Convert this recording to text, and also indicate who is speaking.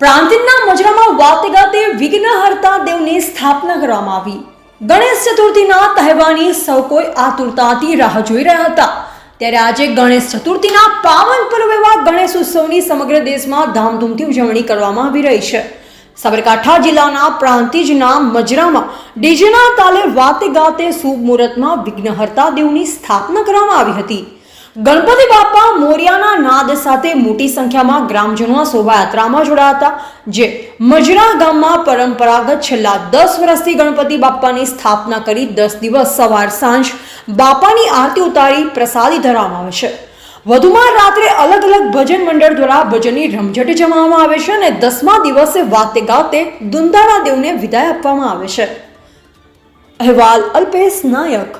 Speaker 1: પ્રાંતિજના મજરામાં વાતે ગાતે વિઘ્નહર્તા દેવની સ્થાપના કરવામાં આવી. ગણેશ ચતુર્થીના તહેવારની સૌ કોઈ આતુરતાથી રાહ જોઈ રહ્યા હતા. ત્યારે આજે ગણેશ ચતુર્થીના પાવન પર્વ એવા ગણેશ ઉત્સવની સમગ્ર દેશમાં ધામધૂમથી ઉજવણી કરવામાં આવી રહી છે. સાબરકાંઠા જિલ્લાના પ્રાંતિજના મજરામાં ડીજેના તાલે વાતે ગાતે શુભ મુહૂર્તમાં વિઘ્નહર્તા દેવની સ્થાપના કરવામાં આવી હતી. ગણપતિ બાપા મોરિયાના સાથે મોટી સંખ્યામાં ગ્રામજનો શોભાયાત્રામાં જોડાયા હતા, જે મજરા ગામમાં પરંપરાગત છેલ્લા દસ વર્ષથી ગણપતિ બાપાની સ્થાપના કરી દસ દિવસ સવાર સાંજ બાપાની આરતી ઉતારી પ્રસાદી ધરવામાં આવે છે. વધુમાં રાત્રે અલગ અલગ ભજન મંડળ દ્વારા ભજનની રમઝટ જમાવવામાં આવે છે અને દસમા દિવસે વાતે ગાતે દુંદાળા દેવને વિદાય આપવામાં આવે છે. અહેવાલ અલ્પેશ નાયક.